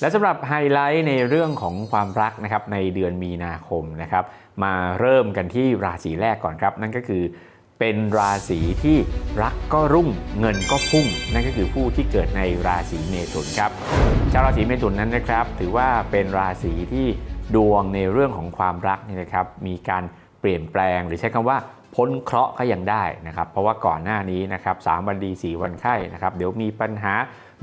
และสำหรับไฮไลท์ในเรื่องของความรักนะครับในเดือนมีนาคมนะครับ มาเริ่มกันที่ราศีแรกก่อนครับ นั่นก็คือเป็นราศีที่รักก็รุ่งเงินก็พุ่ง นั่นก็คือผู้ที่เกิดในราศีเมถุนครับชาวราศีเมถุนนั้นนะครับ ถือว่าเป็นราศีที่ดวงในเรื่องของความรักนี่นะครับ มีการเปลี่ยนแปลงหรือใช้คำว่า พ้นเคราะห์ก็ยังได้นะครับ เพราะว่าก่อนหน้านี้นะครับสามวันดีสี่วันไข้นะครับ เดี๋ยวมีปัญหา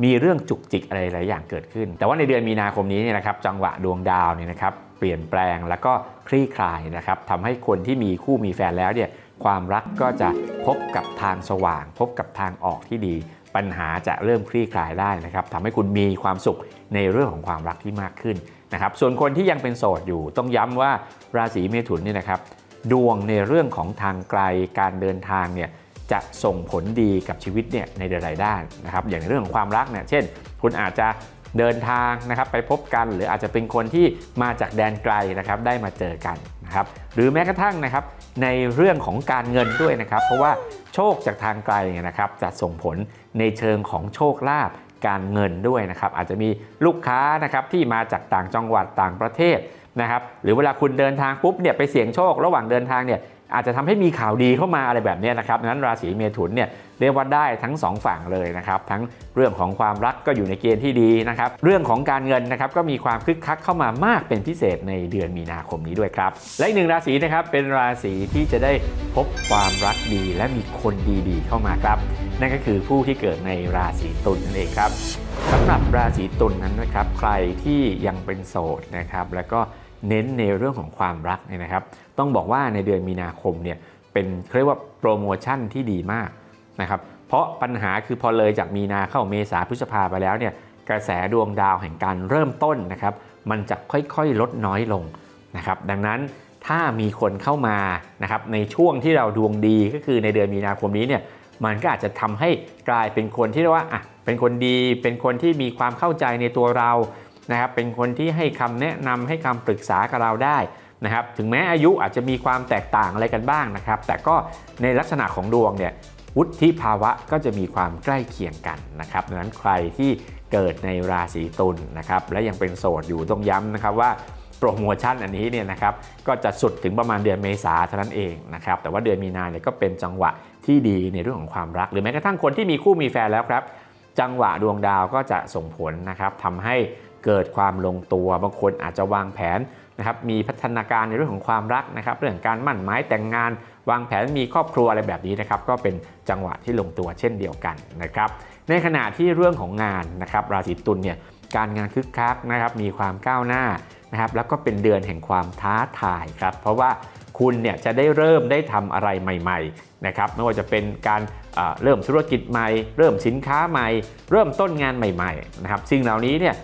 มีเรื่องจุกจิกอะไรหลายอย่างเกิดขึ้น แต่ว่าในเดือนมีนาคมนี้เนี่ยนะครับจังหวะดวงดาวเนี่ยนะครับเปลี่ยนแปลงแล้วก็คลี่คลายนะครับทำให้คนที่มีคู่มีแฟนแล้วเนี่ยความรักก็จะพบกับทางสว่าง พบกับทางออกที่ดี ปัญหาจะเริ่มคลี่คลายได้นะครับทำให้คุณมีความสุขในเรื่องของความรักที่มากขึ้นนะครับส่วนคนที่ยังเป็นโสดอยู่ต้องย้ำว่าราศีเมถุนเนี่ยนะครับ ดวงในเรื่องของทางไกลการเดินทางเนี่ยจะส่งผลดีกับชีวิตเนี่ยในหลาย ๆ ด้านนะครับอย่างในเรื่องของความรักเนี่ยเช่น คุณอาจจะเดินทางนะครับไปพบกัน หรืออาจจะเป็นคนที่มาจากแดนไกลนะครับได้มาเจอกันนะครับหรือแม้กระทั่งนะครับในเรื่องของการเงินด้วยนะครับ เพราะว่าโชคจากทางไกลเนี่ยนะครับจะส่งผลในเชิงของโชคลาภการเงินด้วยนะครับอาจจะมีลูกค้านะครับที่มาจากต่างจังหวัดต่างประเทศ นะครับหรือเวลาคุณเดินทางปุ๊บเนี่ยไปเสี่ยงโชคระหว่างเดินทางเนี่ยอาจจะทำให้มีข่าวดีเข้ามาอะไรแบบนี้นะครับดังนั้นราศีเมถุนเนี่ยเรียกว่าได้ทั้งสองฝั่งเลยนะครับทั้งเรื่องของความรักก็อยู่ในเกณฑ์ที่ดีนะครับเรื่องของการเงินนะครับก็มีความคึกคักเข้ามามากเป็นพิเศษในเดือนมีนาคมนี้ด้วยครับ และอีกหนึ่งราศีนะครับเป็นราศีที่จะได้พบความรักดี และมีคนดีๆ เข้ามาครับ นั่นก็คือผู้ที่เกิดในราศีตุลนั่นเองครับสำหรับราศีตุลนั้นนะครับใครที่ยังเป็นโสดนะครับแล้วก็ เน้นในเรื่องของความรักเนี่ยนะครับ ต้องบอกว่าในเดือนมีนาคมเนี่ยเป็นเขาเรียกว่าโปรโมชั่นที่ดีมากนะครับ เพราะปัญหาคือพอเลยจากมีนาเข้าเมษาพฤษภาไปแล้วเนี่ยกระแสดวงดาวแห่งการเริ่มต้นนะครับ มันจะค่อยๆลดน้อยลงนะครับ ดังนั้นถ้ามีคนเข้ามานะครับในช่วงที่เราดวงดีก็คือในเดือนมีนาคมนี้เนี่ยมันก็อาจจะทำให้กลายเป็นคนที่เรียกว่าอะเป็นคนดี เป็นคนที่มีความเข้าใจในตัวเรา นะครับเป็นคนที่ให้คำแนะนำให้คำปรึกษากับเราได้นะครับถึงแม้อายุอาจจะมีความแตกต่างอะไรกันบ้างนะครับ แต่ก็ในลักษณะของดวงเนี่ยวุฒิภาวะก็จะมีความใกล้เคียงกันนะครับดังนั้นใครที่เกิดในราศีตุลนะครับและยังเป็นโสดอยู่ต้องย้ำนะครับว่าโปรโมชั่นอันนี้เนี่ยนะครับก็จะสุดถึงประมาณเดือนเมษาเท่านั้นเองนะครับแต่ว่าเดือนมีนาเนี่ยก็เป็นจังหวะที่ดีในเรื่องของความรัก หรือแม้กระทั่งคนที่มีคู่มีแฟนแล้วครับ จังหวะดวงดาวก็จะส่งผลนะครับทำให้ เกิดความลงตัว บางคนอาจจะวางแผนนะครับมีพัฒนาการในเรื่องของความรักนะครับ เรื่องการมั่นหมายแต่งงาน วางแผนมีครอบครัวอะไรแบบนี้นะครับ ก็เป็นจังหวะที่ลงตัวเช่นเดียวกันนะครับ ในขณะที่เรื่องของงานนะครับ ราศีตุลเนี่ยการงานคึกคักนะครับ มีความก้าวหน้านะครับ แล้วก็เป็นเดือนแห่งความท้าทายครับ เพราะว่าคุณเนี่ยจะได้เริ่มได้ทำอะไรใหม่ๆนะครับไม่ว่าจะเป็นการเอ่อเริ่มธุรกิจใหม่ เริ่มสินค้าใหม่ เริ่มต้นงานใหม่ๆนะครับสิ่งเหล่านี้เนี่ย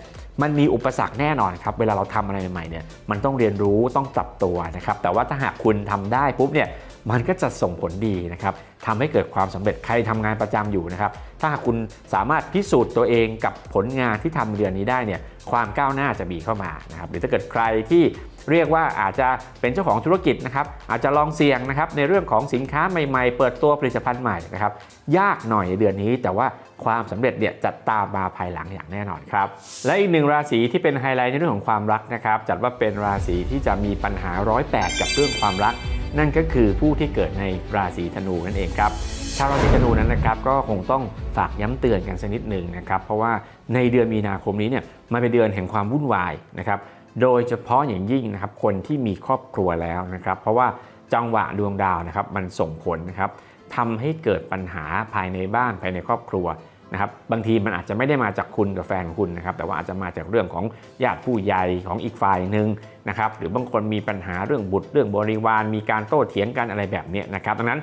มันมีอุปสรรคแน่นอนครับเวลาเราทำอะไรใหม่ๆเนี่ยมันต้องเรียนรู้ต้องปรับตัวนะครับแต่ว่าถ้าหากคุณทำได้ปุ๊บเนี่ยมันก็จะส่งผลดีนะครับ ทำให้เกิดความสำเร็จใครทำงานประจำอยู่นะครับ ถ้าคุณสามารถพิสูจน์ตัวเองกับผลงานที่ทำเดือนนี้ได้เนี่ยความก้าวหน้าจะมีเข้ามานะครับหรือถ้าเกิดใครที่เรียกว่าอาจจะเป็นเจ้าของธุรกิจนะครับอาจจะลองเสี่ยงนะครับในเรื่องของสินค้าใหม่ๆ เปิดตัวผลิตภัณฑ์ใหม่นะครับยากหน่อยในเดือนนี้ แต่ว่าความสำเร็จเนี่ยจะตามมาภายหลังอย่างแน่นอนครับและอีกหนึ่งราศีที่เป็นไฮไลท์ในเรื่องของความรักนะครับจัดว่าเป็นราศีที่จะมีปัญหาร้อยแปดกับเรื่องความรัก นั่นก็คือผู้ที่เกิดในราศีธนูนั่นเองครับชาวราศีธนูนั้นนะครับก็คงต้องฝากย้ำเตือนกันสักนิดหนึ่งนะครับเพราะว่าในเดือนมีนาคมนี้เนี่ยมันเป็นเดือนแห่งความวุ่นวายนะครับโดยเฉพาะอย่างยิ่งนะครับคนที่มีครอบครัวแล้วนะครับเพราะว่าจังหวะดวงดาวนะครับมันส่งผลนะครับทำให้เกิดปัญหาภายในบ้านภายในครอบครัว นะครับบางทีมันอาจจะไม่ได้มาจากคุณกับแฟนคุณนะครับแต่ว่าอาจจะมาจากเรื่องของญาติผู้ใหญ่ของอีกฝ่ายหนึ่งนะครับหรือบางคนมีปัญหาเรื่องบุตรเรื่องบริวาร มีการโต้เถียงกันอะไรแบบนี้นะครับดังนั้น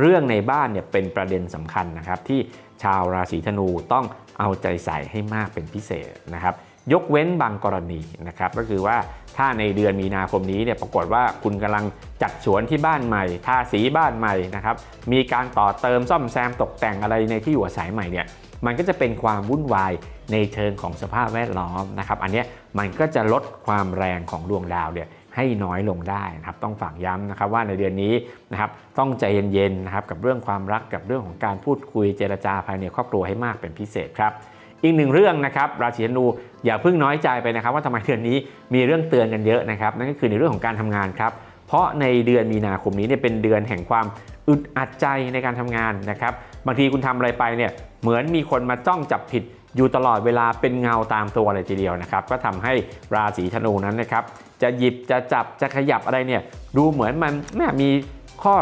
เรื่องในบ้านเนี่ยเป็นประเด็นสำคัญนะครับที่ชาวราศีธนูต้องเอาใจใส่ให้มากเป็นพิเศษนะครับยกเว้นบางกรณีนะครับก็คือว่าถ้าในเดือนมีนาคมนี้เนี่ยปรากฏว่าคุณกำลังจัดสวนที่บ้านใหม่ทาสีบ้านใหม่นะครับมีการต่อเติมซ่อมแซมตกแต่งอะไรในที่อยู่อาศัยใหม่เนี่ย มันก็จะเป็นความวุ่นวายในเชิงของสภาพแวดล้อมนะครับ อันนี้มันก็จะลดความแรงของดวงดาวเนี่ยให้น้อยลงได้นะครับ ต้องฝากย้ำนะครับว่าในเดือนนี้นะครับต้องใจเย็นๆนะครับกับเรื่องความรักกับเรื่องของการพูดคุยเจรจาภายในครอบครัวให้มากเป็นพิเศษครับอีกหนึ่งเรื่องนะครับราศีธนูอย่าเพิ่งน้อยใจไปนะครับ ว่าทำไมเดือนนี้มีเรื่องเตือนกันเยอะนะครับนั่นก็คือในเรื่องของการทำงานครับ เพราะในเดือนมีนาคมนี้เนี่ยเป็นเดือนแห่งความอึดอัดใจในการทำงานนะครับ บางทีคุณทำอะไรไปเนี่ยเหมือนมีคนมาจ้องจับผิดอยู่ตลอดเวลาเป็นเงาตามตัวเลยทีเดียวนะครับก็ทำให้ราศีธนูนั้นนะครับจะหยิบจะจับจะขยับอะไรเนี่ยดูเหมือนมันแม่มี ข้อ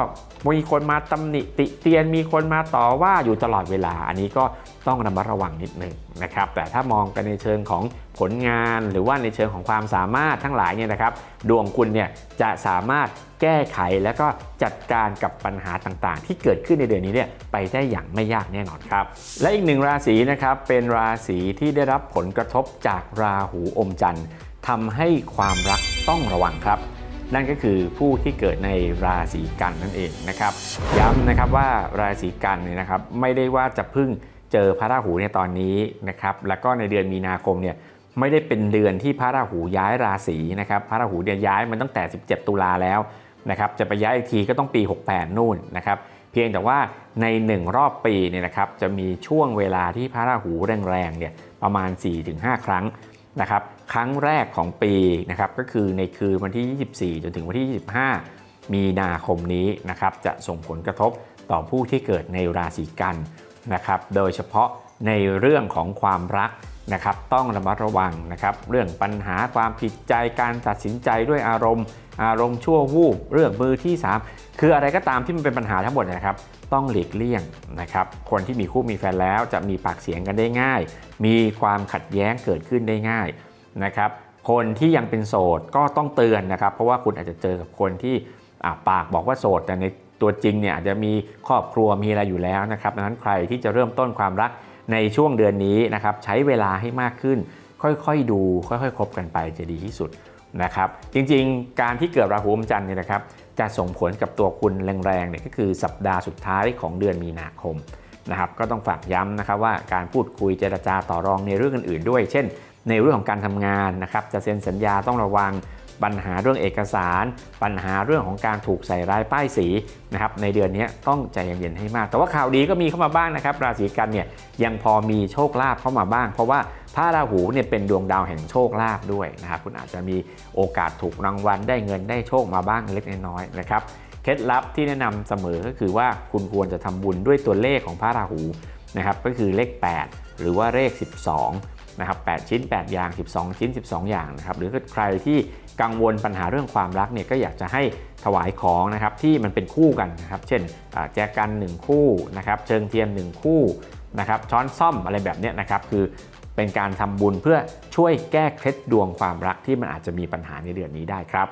มีคนมาตำหนิติเตียนมีคนมาต่อว่าอยู่ตลอดเวลา อันนี้ก็ต้องระมัดระวังนิดนึงนะครับ แต่ถ้ามองกันในเชิงของผลงานหรือว่าในเชิงของความสามารถทั้งหลายเนี่ยนะครับ ดวงคุณเนี่ยจะสามารถแก้ไขแล้วก็จัดการกับปัญหาต่างๆ ที่เกิดขึ้นในเดือนนี้เนี่ยไปได้อย่างไม่ยากแน่นอนครับ และอีกหนึ่งราศีนะครับเป็นราศีที่ได้รับผลกระทบจากราหูอมจันทร์ทำให้ความรักต้องระวังครับ นั่นก็คือผู้ที่เกิดในราศีกันนั่นเองนะครับ ย้ำนะครับว่าราศีกันเนี่ยนะครับไม่ได้ว่าจะพึ่งเจอพระราหูในตอนนี้นะครับแล้วก็ในเดือนมีนาคมเนี่ยไม่ได้เป็นเดือนที่พระราหูย้ายราศีนะครับพระราหูเนี่ยย้ายมันตั้งแต่ 17 ตุลาแล้วนะครับจะไปย้ายอีกทีก็ต้องปี 68 นู่นนะครับเพียงแต่ว่าใน 1 รอบปีเนี่ยนะครับจะมีช่วงเวลาที่พระราหูแรงๆเนี่ยประมาณ 4-5 ครั้ง นะครับครั้งแรกของปีนะครับก็คือในคืนวันที่ 24 จนถึงวันที่ 25 มีนาคมนี้นะครับจะส่งผลกระทบต่อผู้ที่เกิดในราศีกันนะครับโดยเฉพาะในเรื่องของความรักนะครับต้องระมัดระวังนะครับเรื่องปัญหาความผิดใจการตัดสินใจด้วยอารมณ์ อารมณ์ชั่ววูบเรื่องมือที่ 3 คืออะไรก็ตามที่มันเป็นปัญหาทั้งหมดนะครับ ต้องหลีกเลี่ยงนะครับ คนที่มีคู่มีแฟนแล้วจะมีปากเสียงกันได้ง่าย มีความขัดแย้งเกิดขึ้นได้ง่ายนะครับคนที่ยังเป็นโสดก็ต้องเตือนนะครับ เพราะว่าคุณอาจจะเจอกับคนที่ปากบอกว่าโสด แต่ในตัวจริงเนี่ยอาจจะมีครอบครัวมีอะไรอยู่แล้วนะครับดังนั้นใครที่จะเริ่มต้นความรักในช่วงเดือนนี้นะครับใช้เวลาให้มากขึ้น ค่อยๆดู ค่อยๆคบกันไปจะดีที่สุด นะครับจริงๆ การที่เกิดราหูอมจันทร์เนี่ยนะครับจะส่งผลกับตัวคุณแรงๆเนี่ยก็คือสัปดาห์สุดท้ายของเดือนมีนาคมนะครับก็ต้องฝากย้ำนะครับว่าการพูดคุยเจรจาต่อรองในเรื่องอื่นๆด้วย เช่น ในเรื่องของการทำงานนะครับจะเซ็นสัญญาต้องระวัง ปัญหาเรื่องเอกสาร ปัญหาเรื่องของการถูกใส่ร้ายป้ายสีนะครับในเดือนนี้ต้องใจเย็นๆให้มาก แต่ว่าข่าวดีก็มีเข้ามาบ้างนะครับ ราศีกันเนี่ยยังพอมีโชคลาภเข้ามาบ้าง เพราะว่าพระราหูเนี่ยเป็นดวงดาวแห่งโชคลาภด้วยนะครับคุณอาจจะมีโอกาสถูกรางวัลได้เงินได้โชคมาบ้างเล็กน้อยนะครับเคล็ดลับที่แนะนำเสมอก็คือว่าคุณควรจะทำบุญด้วยตัวเลขของพระราหูนะครับก็คือเลข 8 หรือว่าเลข 12 นะครับ8ชิ้น 8 อย่าง 12 ชิ้น 12 อย่างนะครับหรือใครที่กังวลปัญหาเรื่องความรักเนี่ยก็อยากจะให้ถวายของนะครับที่มันเป็นคู่กันนะครับเช่นแจกัน 1 คู่นะครับเชิงเทียน 1 คู่นะครับช้อนซ่อมอะไรแบบนี้นะครับคือเป็นการทำบุญเพื่อช่วยแก้เคล็ดดวงความรักที่มันอาจจะมีปัญหาในเดือนนี้ได้ครับ